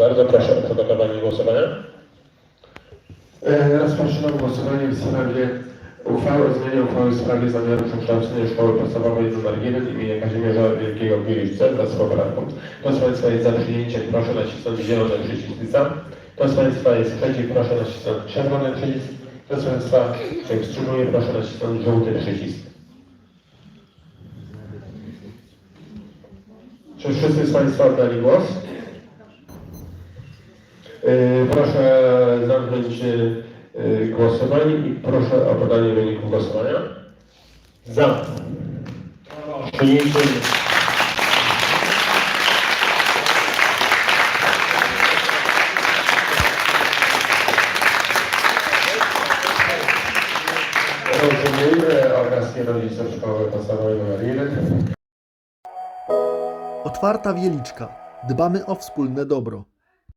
Bardzo proszę o przygotowanie głosowania. E, Rozpoczynam głosowanie w sprawie uchwały o zmianie uchwały w sprawie zamiaru przekształcenia szkoły podstawowej nr 1 imienia Kazimierza Wielkiego w Gieliszce wraz z poprawką. Kto z Państwa jest za przyjęciem, proszę nacisnąć zielony przycisk za. Kto z Państwa jest przeciw, proszę nacisnąć czerwony przycisk. Kto z Państwa się wstrzymuje, proszę nacisnąć żółty przycisk. Czy wszyscy z Państwa oddali głos? Yy, Proszę zamknąć yy, głosowanie i proszę o podanie wyniku głosowania. Za. Nr 1. Otwarta Wieliczka. Dbamy o wspólne dobro.